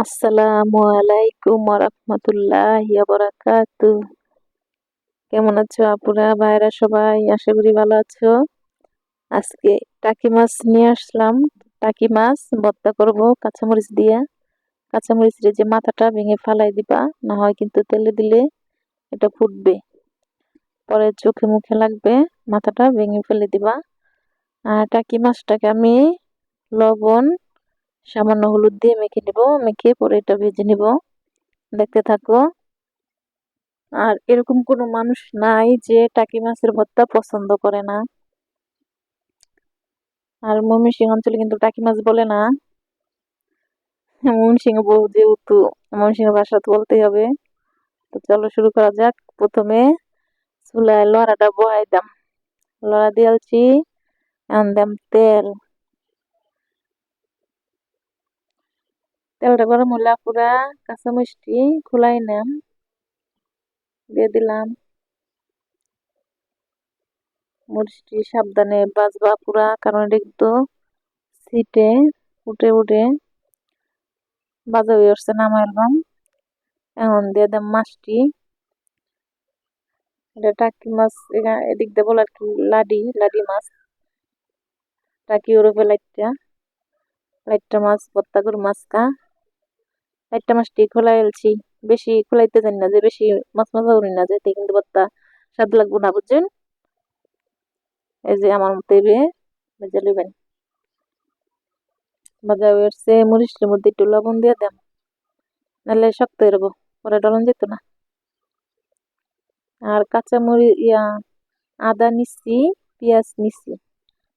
আসসালামু আলাইকুম রহমতুল্লাহ বরাকাতু কেমন আছো আপুরা ভাইরা সবাই? আশা করি ভালো আছো। আজকে টাকি মাছ নিয়ে আসলাম। টাকি মাছ ভর্তা করব কাঁচামরিচ দিয়ে। কাঁচামরিচের যে মাথাটা ভেঙে ফালাই দিবা, না হয় কিন্তু তেলে দিলে এটা ফুটবে। পরে চোখে মুখে লাগবে, মাথাটা ভেঙে ফেলে দিবা। আর টাকি মাছটাকে আমি লবণ সামান্য হলুদ দিয়ে মেখে নেব, মেখে পরে এটা ভেজে নেব। দেখতে থাকো। আর এরকম কোনো মানুষ নাই যে টাকি মাছের ভর্তা পছন্দ করে না। আর ময়মনসিং অঞ্চলে কিন্তু টাকি মাছ বলে না। ময়মনসিংহ বউ যেহেতু ময়মনসিংহ ভাষা তো বলতেই হবে। তো চলো শুরু করা যাক। প্রথমে চুলায় লড়াটা বহাই দাম। লড়া দিয়েছি এখন দাম তেল। তেলটা গরম হলে পুরা কাঁচা মিষ্টি খোলাই নাম, দিয়ে দিলাম। মরিচটি সাবধানে বাজবা পুরা কারণ এটা কিন্তু সিটে উঠে উঠে বাজা হয়ে আসছে নামাইলাম এখন দিয়ে দাম মাছটি। এটা টাকি মাছ এদিক দিয়ে বলার কি লাডি লাডি মাছ। টাকি ওরফে লাইটটা লাইটটা মাছ ভত্তা করে মাছ কা। একটা মাছটি খোলা এলছি বেশি খোলাইতে জানি না যে, বেশি মাছ মাছা করি না যেতে কিন্তু বাত্তা স্বাদ লাগবো না, বুঝছেন? এই যে আমার মতো ভেজে নেবেন ভাজা হয়েছে মরিচের মধ্যে একটু লবণ দিয়ে দেন। নাহলে শক্ত যাব, পরে ডলন যেত না। আর কাঁচা মরি, ইয়া, আদা নিচ্ছি পেঁয়াজ নিচ্ছি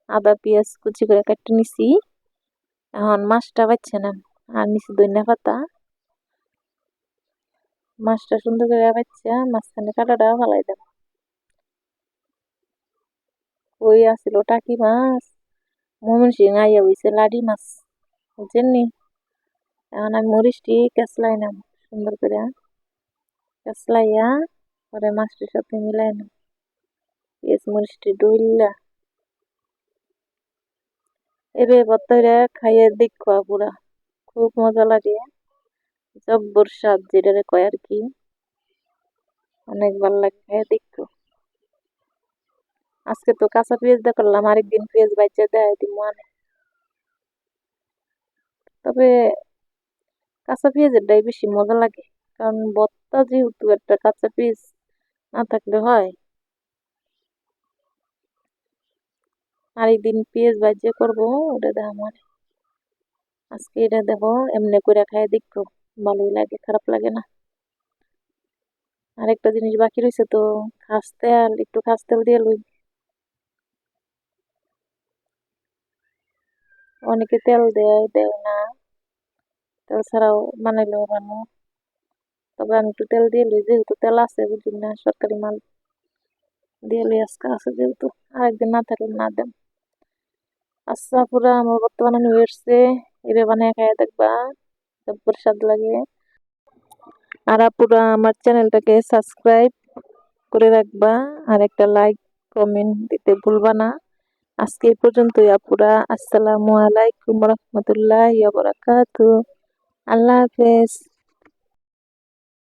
আদা, পেঁয়াজ কুচি করে কাটতে নিচ্ছি এখন মাছটা পাচ্ছে না আর নিচে দইনা পাতা। মাছটা সুন্দর করে বাচ্চা মাঝখানে কাটাটা ফালাই দেব। ওই আসিল টাকি মাছ মমন সিং আইয়া হইছে লাডি মাছ, বুঝছেন নি? এখন আমি মরিচটি কেসলাই নাম, সুন্দর করে কেসলাইয়া পরে মাছটির সাথে মিলাই নাম। পেঁয়াজ মরিচটি ডইল্লা এবে ভর্তা খাইয়ে দেখো পুরা খুব মজা লাগে। জব্বর স্বাদ যেটারে কয় আর কি, অনেক ভালো লাগে দেখো। আজকে তো কাঁচা পেঁয়াজ দিয়ে করলাম, আরেকদিন পেঁয়াজ বাইচা দেয় দিব মানে তবে কাঁচা পেঁয়াজেরটাই বেশি মজা লাগে, কারণ বত্তা যেহেতু একটা কাঁচা পেঁয়াজ না থাকলে হয়। আরেকদিন পেঁয়াজ বাজিয়ে করব, ওটা দেখ আমার আজকে এটা দেখো এমনি করে খাই দেখো ভালোই লাগে, খারাপ লাগে না। আরেকটা জিনিস বাকি রয়েছে তো খাস তেল একটু খাস তেল দিয়ে লই। অনেকে তেল দেয় দেয় না। তেল ছাড়াও বানাইলেও ভালো তবে আমি একটু তেল দিয়ে লই, যেহেতু তেল আছে বুঝি না, সরকারি মাল দিয়ে লই, আজকে আছে যেহেতু, আরেকদিন না থাকলে না দেন। আচ্ছা পুরা, আমার বর্তমানে নিয়ে এসছে, এবার বানিয়ে খাইয়ে দেখবা। স্বাদ লাগে। আর আপুরা, আমার চ্যানেলটাকে সাবস্ক্রাইব করে রাখবা আর একটা লাইক, কমেন্ট দিতে ভুলবা না। আজকে এই পর্যন্তই, আপুরা। আসসালামু আলাইকুম রহমতুল্লাহ বারাকাতু আল্লাহ হাফেজ।